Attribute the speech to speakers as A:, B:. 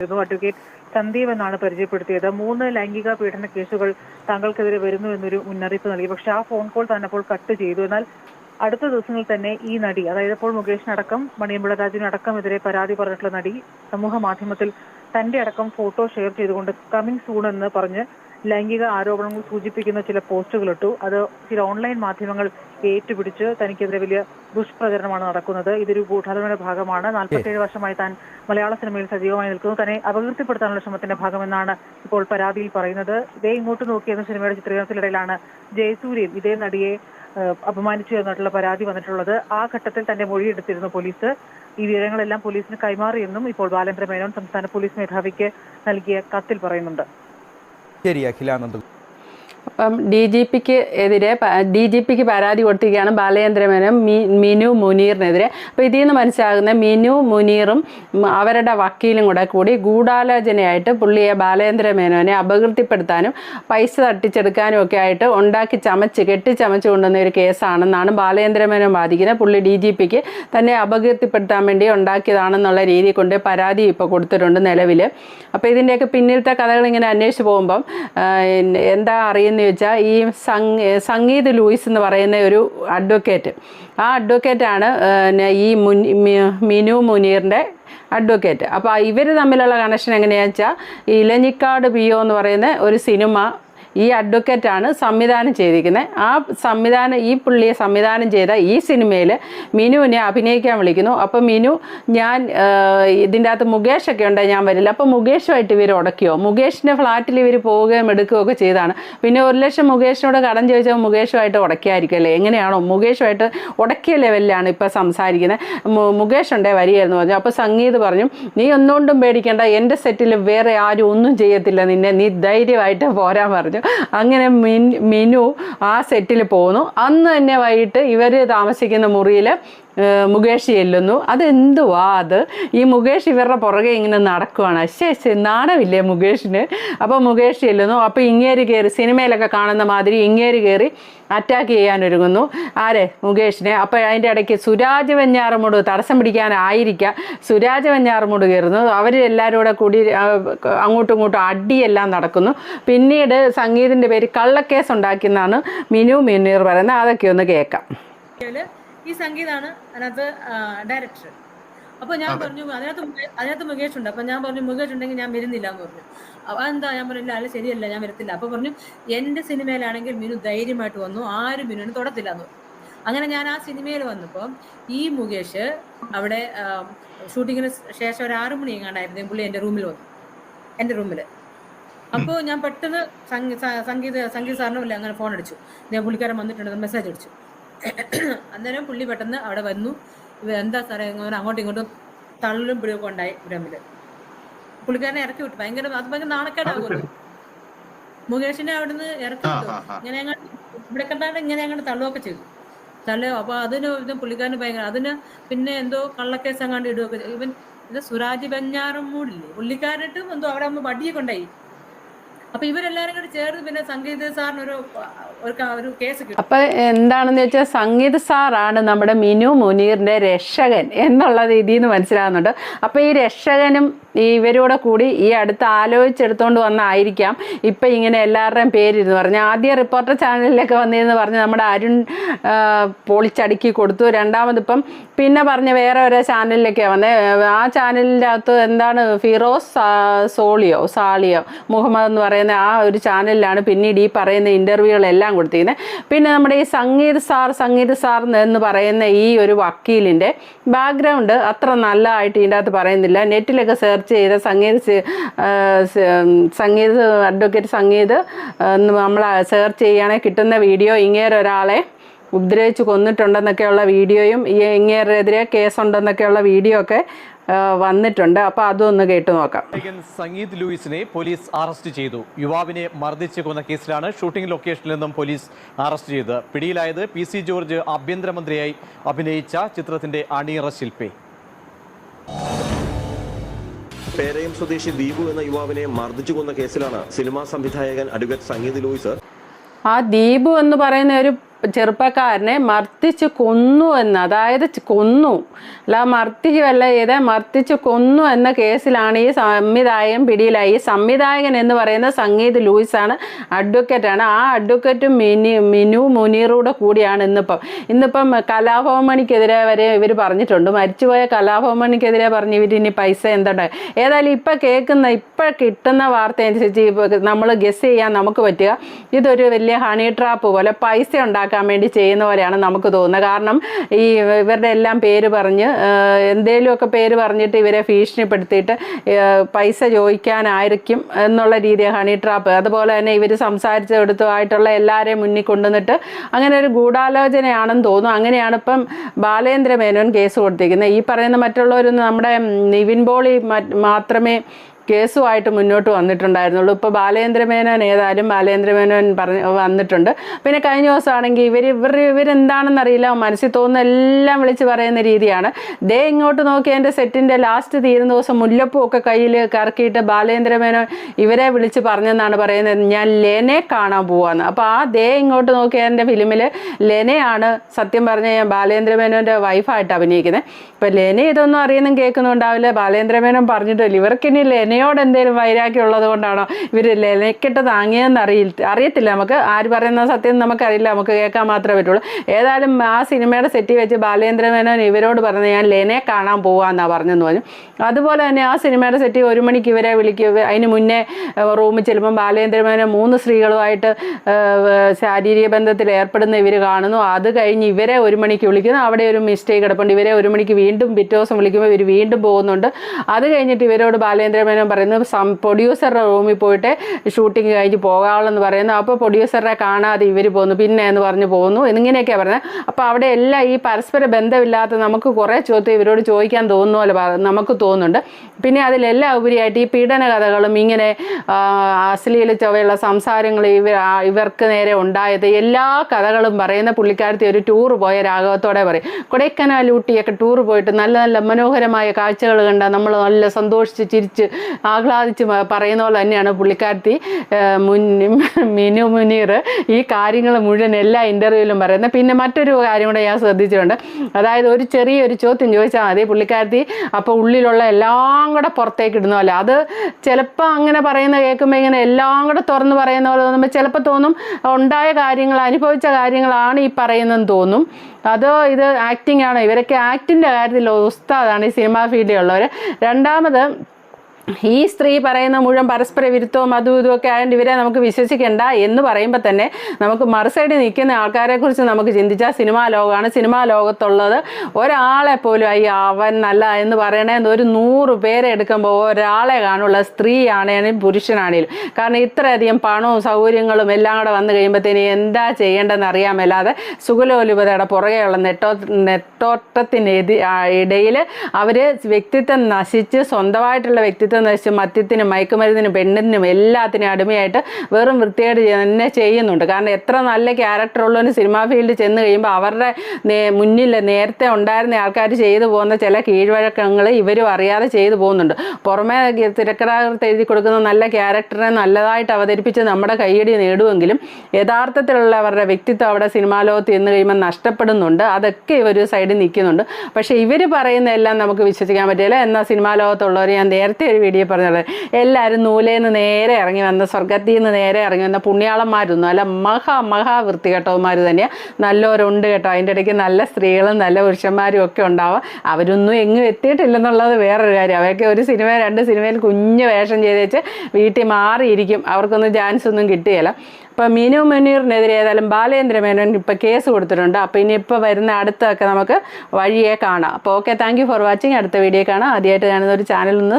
A: ആയിരുന്നു അഡ്വക്കേറ്റ് സന്ദീപ് എന്നാണ് പരിചയപ്പെടുത്തിയത്. മൂന്ന് ലൈംഗിക പീഡന കേസുകൾ താങ്കൾക്കെതിരെ വരുന്നു എന്നൊരു മുന്നറിയിപ്പ് നൽകി. പക്ഷെ ആ ഫോൺ കോൾ തന്നെ അപ്പോൾ കട്ട് ചെയ്തു. എന്നാൽ അടുത്ത ദിവസങ്ങളിൽ തന്നെ ഈ നടി അതായത് ഇപ്പോൾ മുകേഷിനടക്കം മണിയമ്പുഴ രാജുവിനടക്കമെതിരെ പരാതി പറഞ്ഞിട്ടുള്ള നടി സമൂഹ മാധ്യമത്തിൽ തന്റെ അടക്കം ഫോട്ടോ ഷെയർ ചെയ്തുകൊണ്ട് കമ്മിങ് സൂൺ എന്ന് പറഞ്ഞ് ലൈംഗിക ആരോപണങ്ങൾ സൂചിപ്പിക്കുന്ന ചില പോസ്റ്റുകൾ ഇട്ടു അത് ചില ഓൺലൈൻ മാധ്യമങ്ങൾ ഏറ്റുപിടിച്ച് തനിക്കെതിരെ വലിയ ദുഷ്പ്രചരണമാണ് നടക്കുന്നത്. ഇതൊരു ഗൂഢാലോചന ഭാഗമാണ്. നാൽപ്പത്തേഴ് വർഷമായി താൻ മലയാള സിനിമയിൽ സജീവമായി നിൽക്കുന്നു. തന്നെ അപകീർത്തിപ്പെടുത്താനുള്ള ശ്രമത്തിന്റെ ഭാഗമെന്നാണ് ഇപ്പോൾ പരാതിയിൽ പറയുന്നത്. ഇതേ ഇങ്ങോട്ട് നോക്കിയെന്ന സിനിമയുടെ ചിത്രീകരണത്തിനിടയിലാണ് ജയസൂര്യൻ ഇതേ നടിയെ അപമാനിച്ചു എന്നിട്ടുള്ള പരാതി വന്നിട്ടുള്ളത്. ആ ഘട്ടത്തിൽ തന്റെ മൊഴിയെടുത്തിരുന്നു പോലീസ്. ഈ വിവരങ്ങളെല്ലാം പോലീസിന് കൈമാറിയെന്നും ഇപ്പോൾ ബാലേന്ദ്ര മേനോൻ സംസ്ഥാന പോലീസ് മേധാവിക്ക് നൽകിയ കത്തിൽ പറയുന്നുണ്ട്.
B: area khilana
C: അപ്പം ഡി ജി പിക്ക് എതിരെ ഡി ജി പിക്ക് പരാതി കൊടുത്തിരിക്കുകയാണ് ബാലചന്ദ്രമേനും മിനു മുനീറിനെതിരെ. അപ്പോൾ ഇതിൽ നിന്ന് മനസ്സിലാകുന്ന മിനു മുനീറും അവരുടെ വക്കീലും കൂടെ കൂടി ഗൂഢാലോചനയായിട്ട് പുള്ളിയെ ബാലചന്ദ്ര മേനോനെ അപകീർത്തിപ്പെടുത്താനും പൈസ തട്ടിച്ചെടുക്കാനും ഒക്കെ ആയിട്ട് ഉണ്ടാക്കി ചമച്ച് കെട്ടിച്ചമച്ച് കൊണ്ടുവന്ന ഒരു കേസാണെന്നാണ് ബാലചന്ദ്ര മേനോൻ വാദിക്കുന്നത്. പുള്ളി ഡി ജി പിക്ക് തന്നെ അപകീർത്തിപ്പെടുത്താൻ വേണ്ടി ഉണ്ടാക്കിയതാണെന്നുള്ള രീതി കൊണ്ട് പരാതി ഇപ്പോൾ കൊടുത്തിട്ടുണ്ട് നിലവിൽ. അപ്പോൾ ഇതിന്റെയൊക്കെ പിന്നിലത്തെ കഥകൾ ഇങ്ങനെ അന്വേഷിച്ച് പോകുമ്പം എന്താ അറിയുന്നത്? വെച്ചാൽ ഈ സംഗ് സംഗീത് ലൂയിസ് എന്ന് പറയുന്ന ഒരു അഡ്വക്കേറ്റ്. ആ അഡ്വക്കേറ്റാണ് ഈ മുൻ മിനു മുനീറിന്റെ അഡ്വക്കേറ്റ്. അപ്പോൾ ഇവർ തമ്മിലുള്ള കണക്ഷൻ എങ്ങനെയാണെന്ന് വെച്ചാൽ ഇലഞ്ഞിക്കാട് ഇലഞ്ഞിക്കാട് ഒ എന്ന് പറയുന്ന ഒരു സിനിമ ഈ അഡ്വക്കേറ്റാണ് സംവിധാനം ചെയ്തിരിക്കുന്നത്. ആ സംവിധാനം ഈ പുള്ളിയെ സംവിധാനം ചെയ്ത ഈ സിനിമയിൽ മിനുവിനെ അഭിനയിക്കാൻ വിളിക്കുന്നു. അപ്പോൾ മിനു ഞാൻ ഇതിന്റെ അകത്ത് മുകേഷൊക്കെ ഉണ്ട് ഞാൻ വരില്ല. അപ്പോൾ മുകേഷുമായിട്ട് ഇവർ ഉടക്കിയോ മുകേഷിന്റെ ഫ്ലാറ്റിൽ ഇവർ പോവുകയും എടുക്കുകയും ഒക്കെ ചെയ്താണ് പിന്നെ ഒരു ലക്ഷം മുകേഷിനോട് കടം ചോദിച്ചാൽ മുകേഷുമായിട്ട് ഉടക്കിയായിരിക്കും അല്ലേ എങ്ങനെയാണോ മുകേഷുമായിട്ട് ഉടക്കിയ ലെവലിലാണ് ഇപ്പോൾ സംസാരിക്കുന്നത് മുകേഷ് ഉണ്ടേ വരികയെന്ന് പറഞ്ഞു. അപ്പോൾ സംഗീത് പറഞ്ഞു നീ ഒന്നുകൊണ്ടും പേടിക്കേണ്ട. എന്റെ സെറ്റിൽ വേറെ ആരും ഒന്നും ചെയ്യത്തില്ല നിന്നെ. നീ ധൈര്യമായിട്ട് പോരാൻ പറഞ്ഞു. അങ്ങനെ മിൻ മിനു ആ സെറ്റിൽ പോകുന്നു അന്ന് തന്നെ വൈകിട്ട് ഇവർ താമസിക്കുന്ന മുറിയിൽ മുകേഷ് ചെല്ലുന്നു. അതെന്തുവാ അത്? ഈ മുകേഷ് ഇവരുടെ പുറകെ ഇങ്ങനെ നടക്കുവാണ്. ശേ ശേ നാണമില്ലേ മുകേഷിന്? അപ്പോൾ മുകേഷ് ചെല്ലുന്നു. അപ്പോൾ ഇങ്ങേര് കയറി സിനിമയിലൊക്കെ കാണുന്ന മാതിരി ഇങ്ങേര് കയറി അറ്റാക്ക് ചെയ്യാനൊരുങ്ങുന്നു. ആരെ? മുകേഷിനെ. അപ്പോൾ അതിന്റെ ഇടയ്ക്ക് സുരാജ് വെഞ്ഞാറമൂട് തടസ്സം പിടിക്കാനായിരിക്കാം സുരാജ് വെഞ്ഞാറമൂട് കയറുന്നു. അവർ എല്ലാവരും കൂടെ കൂടി അങ്ങോട്ടും ഇങ്ങോട്ടും അടിയെല്ലാം നടക്കുന്നു. പിന്നീട് സംഗീതിന്റെ പേര് കള്ളക്കേസ് ഉണ്ടാക്കിയെന്നാണ് മിനു മിന്നീർ പറയുന്നത്. അതൊക്കെ ഒന്ന് കേൾക്കാം.
D: ഈ സംഗീതാണ് അതിനകത്ത് ഡയറക്ടർ അപ്പൊ ഞാൻ പറഞ്ഞു അതിനകത്ത് അതിനകത്ത് മുകേഷ് ഉണ്ട്. അപ്പൊ ഞാൻ പറഞ്ഞു മുകേഷ് ഉണ്ടെങ്കിൽ ഞാൻ വരുന്നില്ല എന്ന് പറഞ്ഞു. അപ്പൊ എന്താ ഞാൻ പറഞ്ഞില്ല അല്ല ശരിയല്ല ഞാൻ വരത്തില്ല. അപ്പൊ പറഞ്ഞു എന്റെ സിനിമയിലാണെങ്കിൽ മിനു ധൈര്യമായിട്ട് വന്നു ആരും മിനുവിന് തൊടത്തില്ല എന്ന് അങ്ങനെ ഞാൻ ആ സിനിമയിൽ വന്നപ്പോൾ ഈ മുകേഷ് അവിടെ ഷൂട്ടിങ്ങിന് ശേഷം ഒരു ആറു മണി എങ്ങാണ്ടായിരുന്നു പുള്ളി എന്റെ റൂമിൽ വന്നു. എന്റെ റൂമിൽ അപ്പോൾ ഞാൻ പെട്ടെന്ന് സംഗീത സംഗീത സാറിനും ഇല്ല അങ്ങനെ ഫോൺ അടിച്ചു. ഞാൻ പുള്ളിക്കാരൻ വന്നിട്ടുണ്ട് മെസ്സേജ് അടിച്ചു. അന്നേരം പുള്ളി പെട്ടെന്ന് അവിടെ വന്നു. എന്താ സാറേ ഇങ്ങനെ അങ്ങോട്ടും ഇങ്ങോട്ടും തള്ളും പിടിയൊക്കെ ഉണ്ടായി ബ്രഹ്മിൽ പുള്ളിക്കാരനെ ഇറക്കി വിട്ടു. ഭയങ്കര അത് ഭയങ്കര നാണക്കേടാകുമല്ലോ. മുകേഷിനെ അവിടുന്ന് ഇറക്കി വിട്ടു. ഇങ്ങനെ ഇവിടെ കണ്ടാണ്ട് ഇങ്ങനെ അങ്ങനെ തള്ളുകയൊക്കെ ചെയ്തു. തള്ളോ അപ്പൊ അതിന് ഇത് പുള്ളിക്കാരന് ഭയങ്കര അതിന് പിന്നെ എന്തോ കള്ളക്കേസ് അങ്ങാണ്ട് ഇടുകയൊക്കെ. ഇവൻ ഇത് സുരാജ് ബഞ്ഞാറമ്മൂടില്ലേ? പുള്ളിക്കാരനായിട്ടും എന്തോ അവിടെ അമ്മ വടിയൊക്കെ ഉണ്ടായി. അപ്പൊ ഇവരെല്ലാരും കൂടി ചേർന്ന് പിന്നെ സംഗീത സാറിനൊരു ഒരു ഒരു കേസ്
C: അപ്പൊ എന്താണെന്ന് വെച്ചാൽ സംഗീത സാറാണ് നമ്മുടെ മിനു മുനീറിന്റെ രക്ഷകൻ എന്നുള്ള രീതിയിൽ നിന്ന് മനസ്സിലാകുന്നുണ്ട്. അപ്പൊ ഈ രക്ഷകനും ഇവരൂടെ കൂടി ഈ അടുത്ത് ആലോചിച്ചെടുത്തോണ്ട് വന്നായിരിക്കാം. ഇപ്പം ഇങ്ങനെ എല്ലാവരുടെയും പേരിരുന്ന് പറഞ്ഞു. ആദ്യ റിപ്പോർട്ടർ ചാനലിലൊക്കെ വന്നിരുന്ന് പറഞ്ഞ് നമ്മുടെ അരുൺ പൊളിച്ചടുക്കി കൊടുത്തു. രണ്ടാമതിപ്പം പിന്നെ പറഞ്ഞ വേറെ ഓരോ ചാനലിലൊക്കെയാണ് വന്നത് ആ ചാനലിന്റെ അകത്ത് എന്താണ് ഫിറോസ് സോളിയോ സാളിയോ മുഹമ്മദ് എന്ന് പറയുന്ന ആ ഒരു ചാനലിലാണ് പിന്നീട് ഈ പറയുന്ന ഇന്റർവ്യൂകളെല്ലാം കൊടുത്തിരുന്നത് പിന്നെ നമ്മുടെ ഈ സംഗീത് സാർ സംഗീത് സാർ എന്ന് പറയുന്ന ഈ ഒരു വക്കീലിന്റെ ബാക്ക്ഗ്രൗണ്ട് അത്ര നല്ലതായിട്ട് ഇതിന്റെ അകത്ത് പറയുന്നില്ല. നെറ്റിലൊക്കെ സെർച്ച് ചെയ്ത സംഗീത സംഗീത് അഡ്വക്കേറ്റ് സംഗീത് നമ്മൾ സെർച്ച് ചെയ്യുകയാണെങ്കിൽ കിട്ടുന്ന വീഡിയോ ഇങ്ങേരെ ഒരാളെ ഉപദ്രവിച്ച് കൊന്നിട്ടുണ്ടെന്നൊക്കെയുള്ള വീഡിയോയും ഈ ഇങ്ങേരെതിരെ കേസുണ്ടെന്നൊക്കെയുള്ള വീഡിയോ ഒക്കെ വന്നിട്ടുണ്ട്. അപ്പോൾ അതൊന്ന് കേട്ടു നോക്കാം.
B: സംഗീത് ലൂയിസിനെ പോലീസ് അറസ്റ്റ് ചെയ്തു. യുവാവിനെ മർദ്ദിച്ച് കൊന്ന കേസിലാണ് ഷൂട്ടിംഗ് ലൊക്കേഷനിൽ നിന്നും പോലീസ് അറസ്റ്റ് ചെയ്തത്. പിടിയിലായത് പി സി ജോർജ് ആഭ്യന്തരമന്ത്രിയായി അഭിനയിച്ച ചിത്രത്തിന്റെ അണിയറ ശില്പി.
E: പേരയം സ്വദേശി ദീപു എന്ന യുവാവിനെ മർദ്ദിച്ചു കൊന്ന കേസിലാണ് സിനിമാ സംവിധായകൻ അഡ്വക്കേറ്റ് സംഗീത് ലൂയിസ്
C: ആ ദീപു എന്ന് പറയുന്ന ഒരു ചെറുപ്പക്കാരനെ മർദ്ദിച്ച് കൊന്നു എന്ന് അതായത് കൊന്നു. അല്ല മർദ്ദിക്കുകയല്ല ചെയ്ത് മർദ്ദിച്ച് കൊന്നു എന്ന കേസിലാണ് ഈ സംവിധായകൻ പിടിയിലായി ഈ സംവിധായകൻ എന്ന് പറയുന്ന സംഗീത് ലൂയിസാണ് അഡ്വക്കേറ്റാണ്. ആ അഡ്വക്കേറ്റും മിനി മിനു മുനീറൂടെ കൂടിയാണ് ഇന്നിപ്പം. ഇന്നിപ്പം കലാഭവമണിക്കെതിരെ വരെ ഇവർ പറഞ്ഞിട്ടുണ്ട്. മരിച്ചുപോയ കലാഭവമണിക്കെതിരെ പറഞ്ഞ് ഇവർ ഇനി പൈസ എന്തുണ്ട്? ഏതായാലും ഇപ്പം കേൾക്കുന്ന ഇപ്പം കിട്ടുന്ന വാർത്ത അനുസരിച്ച് നമ്മൾ ഗസ് ചെയ്യാൻ നമുക്ക് പറ്റുക. ഇതൊരു വലിയ ഹണി ട്രാപ്പ് പോലെ പൈസ ഉണ്ടാക്കാൻ വേണ്ടി ചെയ്യുന്ന പോലെയാണ് നമുക്ക് തോന്നുന്നത്. കാരണം ഈ ഇവരുടെ എല്ലാം പേര് പറഞ്ഞ് എന്തെങ്കിലുമൊക്കെ പേര് പറഞ്ഞിട്ട് ഇവരെ ഭീഷണിപ്പെടുത്തിയിട്ട് പൈസ ചോദിക്കാനായിരിക്കും എന്നുള്ള രീതി ഹണി ട്രാപ്പ്. അതുപോലെ തന്നെ ഇവർ സംസാരിച്ചെടുത്തുമായിട്ടുള്ള എല്ലാവരെയും മുന്നിൽ കൊണ്ടുവന്നിട്ട് അങ്ങനെ ഒരു ഗൂഢാലോചനയാണെന്ന് തോന്നുന്നു. അങ്ങനെയാണ് ഇപ്പം ബാലേന്ദ്ര മേനോൻ കേസ് കൊടുത്തിരിക്കുന്നത്. ഈ പറയുന്ന മറ്റുള്ളവരൊന്നും നമ്മുടെ നിവിൻ പോളി മാത്രമേ കേസുമായിട്ട് മുന്നോട്ട് വന്നിട്ടുണ്ടായിരുന്നുള്ളൂ. ഇപ്പോൾ ബാലേന്ദ്ര മേനോൻ ഏതായാലും ബാലേന്ദ്രമേനോൻ പറഞ്ഞ് വന്നിട്ടുണ്ട്. പിന്നെ കഴിഞ്ഞ ദിവസമാണെങ്കിൽ ഇവർ ഇവർ ഇവരെന്താണെന്ന് അറിയില്ല മനസ്സിൽ തോന്നുന്ന എല്ലാം വിളിച്ച് പറയുന്ന രീതിയാണ്. ദേ ഇങ്ങോട്ട് നോക്കി എന്റെ സെറ്റിന്റെ ലാസ്റ്റ് തീരുന്ന ദിവസം മുല്ലപ്പൂ ഒക്കെ കയ്യിൽ കറക്കിയിട്ട് ബാലേന്ദ്ര മേനോൻ ഇവരെ വിളിച്ച് പറഞ്ഞെന്നാണ് പറയുന്നത്. ഞാൻ ലെനെ കാണാൻ പോവാന്ന്. അപ്പോൾ ആ ദേ ഇങ്ങോട്ട് നോക്കിയ എന്റെ ഫിലിമിൽ ലെനയാണ് സത്യം പറഞ്ഞ ഞാൻ ബാലേന്ദ്ര മേനോന്റെ വൈഫായിട്ട് അഭിനയിക്കുന്നത് ഇപ്പം ലെന ഇതൊന്നും അറിയുന്നും കേൾക്കുന്നുണ്ടാവില്ല ബാലേന്ദ്ര മേനോൻ പറഞ്ഞിട്ടില്ല ഇവർക്കിനി ലെനയോട് എന്തെങ്കിലും വൈരാഗ്യം ഉള്ളത് കൊണ്ടാണോ ഇവർ ലെനക്കെട്ട് താങ്ങിയെന്ന് അറിയില്ല അറിയത്തില്ല നമുക്ക്? ആര് പറയുന്ന സത്യം നമുക്കറിയില്ല. നമുക്ക് കേൾക്കാൻ മാത്രമേ പറ്റുള്ളൂ. ഏതായാലും ആ സിനിമയുടെ സെറ്റിൽ വെച്ച് ബാലേന്ദ്ര മേനോൻ ഇവരോട് പറഞ്ഞ് ഞാൻ ലെനെ കാണാൻ പോവാന്നാണ് പറഞ്ഞെന്ന് പറഞ്ഞു. അതുപോലെ തന്നെ ആ സിനിമയുടെ സെറ്റിൽ ഒരു മണിക്ക് ഇവരെ വിളിക്കുക അതിന് മുന്നേ റൂമിൽ ചെല്ലുമ്പോൾ ബാലേന്ദ്ര മേനോൻ മൂന്ന് സ്ത്രീകളുമായിട്ട് ശാരീരിക ബന്ധത്തിൽ ഏർപ്പെടുന്ന ഇവർ കാണുന്നു. അത് കഴിഞ്ഞ് ഇവരെ ഒരു മണിക്ക് വിളിക്കുന്നു. അവിടെ ഒരു മിസ്റ്റേക്ക് കിടപ്പുണ്ട്. ഇവരെ ഒരു മണിക്ക് വീണ്ടും പിറ്റേ ദിവസം വിളിക്കുമ്പോൾ ഇവർ വീണ്ടും പോകുന്നുണ്ട്. അത് കഴിഞ്ഞിട്ട് ഇവരോട് ബാലേന്ദ്ര മേനോൻ പറയുന്നത് സം പ്രൊഡ്യൂസറുടെ റൂമിൽ പോയിട്ട് ഷൂട്ടിംഗ് കഴിഞ്ഞ് പോകാവുള്ളെന്ന് പറയുന്നു അപ്പോൾ പ്രൊഡ്യൂസറെ കാണാതെ ഇവർ പോകുന്നു പിന്നെ എന്ന് പറഞ്ഞ് പോകുന്നു എന്നിങ്ങനെയൊക്കെയാണ് പറയുന്നത്. അപ്പോൾ അവിടെ എല്ലാം ഈ പരസ്പര ബന്ധമില്ലാത്ത നമുക്ക് കുറേ ചോദ്യം ഇവരോട് ചോദിക്കാൻ തോന്നുന്ന പ- നമുക്ക് തോന്നുന്നുണ്ട്. പിന്നെ അതിലെല്ലാം ഉപരിയായിട്ട് ഈ പീഡന കഥകളും ഇങ്ങനെ അശ്ലീല ചൊവ്വയുള്ള സംസാരങ്ങൾ ഇവർ ഇവർക്ക് നേരെ ഉണ്ടായത് എല്ലാ കഥകളും പറയുന്ന പുള്ളിക്കാരത്തി ഒരു ടൂർ പോയ രാഘവത്തോടെ പറയും. കൊടൈക്കനാൽ ഊട്ടിയൊക്കെ ടൂർ പോയിട്ട് നല്ല നല്ല മനോഹരമായ കാഴ്ചകൾ കണ്ട നമ്മൾ നല്ല സന്തോഷിച്ച് ചിരിച്ച് ആഹ്ലാദിച്ച് പറയുന്ന പോലെ തന്നെയാണ് പുള്ളിക്കാരത്തി മിനു മുനീർ ഈ കാര്യങ്ങൾ മുഴുവൻ എല്ലാ ഇന്റർവ്യൂവിലും പറയുന്നത്. പിന്നെ മറ്റൊരു കാര്യം കൂടെ ഞാൻ ശ്രദ്ധിച്ചിട്ടുണ്ട്. അതായത് ഒരു ചെറിയൊരു ചോദ്യം ചോദിച്ചാൽ മതി പുള്ളിക്കാരത്തി അപ്പോൾ ഉള്ളിലുള്ള എല്ലാം കൂടെ പുറത്തേക്ക് ഇടുന്ന പോലെ അത് ചിലപ്പോൾ അങ്ങനെ പറയുന്ന കേൾക്കുമ്പോൾ ഇങ്ങനെ എല്ലാം കൂടെ തുറന്ന് പറയുന്ന പോലെ തോന്നുമ്പോൾ ചിലപ്പോൾ തോന്നും ഉണ്ടായ കാര്യങ്ങൾ അനുഭവിച്ച കാര്യങ്ങളാണ് ഈ പറയുന്നതെന്ന് തോന്നും. അതോ ഇത് ആക്ടിംഗ് ആണോ? ഇവരൊക്കെ ആക്ടിന്റെ കാര്യത്തിൽ ഉസ്താദാണ് ഈ സിനിമാ ഫീൽഡിലുള്ളവർ രണ്ടാമത് ഈ സ്ത്രീ പറയുന്ന മുഴുവൻ പരസ്പര വിരുദ്ധവും അതും ഇതുമൊക്കെ ആയതുകൊണ്ട് ഇവരെ നമുക്ക് വിശ്വസിക്കേണ്ട എന്ന് പറയുമ്പോൾ തന്നെ നമുക്ക് മറുസൈഡിൽ നിൽക്കുന്ന ആൾക്കാരെ കുറിച്ച് നമുക്ക് ചിന്തിച്ചാൽ സിനിമാ ലോകമാണ് സിനിമാ ലോകത്തുള്ളത് ഒരാളെ പോലും അയ്യ അവൻ നല്ല എന്ന് പറയണേന്ന് ഒരു നൂറ് പേരെ എടുക്കുമ്പോൾ ഒരാളെ കാണുള്ള സ്ത്രീയാണേലും പുരുഷനാണേലും. കാരണം ഇത്രയധികം പണവും സൗകര്യങ്ങളും എല്ലാം കൂടെ വന്നു കഴിയുമ്പോഴത്തേന് എന്താ ചെയ്യേണ്ടതെന്ന് അറിയാമല്ലാതെ സുഖലോലുപതയുടെ പുറകെയുള്ള നെട്ടോ നെട്ടോട്ടത്തിനെതി ഇടയിൽ അവർ വ്യക്തിത്വം നശിച്ച് സ്വന്തമായിട്ടുള്ള വ്യക്തിത്വം നശിച്ച് മദ്യത്തിനും മയക്കുമരുന്നിനും പെണ്ണിനും എല്ലാത്തിനും അടിമയായിട്ട് വെറും വൃത്തിയായിട്ട് തന്നെ ചെയ്യുന്നുണ്ട്. കാരണം എത്ര നല്ല ക്യാരക്ടർ ഉള്ളവർ സിനിമാ ഫീൽഡിൽ ചെന്ന് കഴിയുമ്പോൾ അവരുടെ മുന്നിൽ നേരത്തെ ഉണ്ടായിരുന്ന ആൾക്കാർ ചെയ്തു പോകുന്ന ചില കീഴ്വഴക്കങ്ങൾ ഇവരും അറിയാതെ ചെയ്തു പോകുന്നുണ്ട്. പുറമേ തിരക്കഥാകൃത്ത് എഴുതി കൊടുക്കുന്ന നല്ല ക്യാരക്ടറെ നല്ലതായിട്ട് അവതരിപ്പിച്ച് നമ്മുടെ കൈയടി നേടുമെങ്കിലും യഥാർത്ഥത്തിലുള്ള അവരുടെ വ്യക്തിത്വം അവിടെ സിനിമാ ലോകത്ത് ചെന്ന് കഴിയുമ്പോൾ നഷ്ടപ്പെടുന്നുണ്ട്. അതൊക്കെ ഇവർ സൈഡിൽ നിൽക്കുന്നുണ്ട്. പക്ഷേ ഇവർ പറയുന്ന എല്ലാം നമുക്ക് വിശ്വസിക്കാൻ പറ്റില്ല. എന്നാൽ സിനിമാ ലോകത്തുള്ളവർ ഞാൻ നേരത്തെ ഒരു വീഡിയോ പറഞ്ഞത്. എല്ലാവരും നൂലേന്ന് നേരെ ഇറങ്ങി വന്ന സ്വർഗത്തിൽ നിന്ന് നേരെ ഇറങ്ങി വന്ന പുണ്യാളന്മാരൊന്നും. അല്ല മഹാ മഹാ വൃത്തികെട്ടവന്മാർ തന്നെയാണ് നല്ലവരുണ്ട് കേട്ടോ. അതിന്റെ ഇടയ്ക്ക് നല്ല സ്ത്രീകളും നല്ല പുരുഷന്മാരും ഒക്കെ ഉണ്ടാവാം. അവരൊന്നും എങ്ങും എത്തിയിട്ടില്ലെന്നുള്ളത് വേറൊരു കാര്യം. അവരൊക്കെ ഒരു സിനിമ രണ്ട് സിനിമയിൽ കുഞ്ഞ് വേഷം ചെയ്ത് വെച്ച് വീട്ടിൽ മാറിയിരിക്കും. അവർക്കൊന്നും ചാൻസ് ഒന്നും കിട്ടുകയില്ല ഇപ്പം മിനു മുനീറിനെതിരെ ഏതായാലും ബാലേന്ദ്ര മേനോൻ ഇപ്പോൾ കേസ് കൊടുത്തിട്ടുണ്ട്. അപ്പോൾ ഇനി ഇപ്പോൾ വരുന്ന അടുത്തൊക്കെ നമുക്ക് വഴിയെ കാണാം. അപ്പോൾ ഓക്കെ താങ്ക് ഫോർ വാച്ചിങ് അടുത്ത വീഡിയോ കാണാം. ആദ്യമായിട്ട് കാണുന്ന ഒരു ചാനൽ ഒന്ന്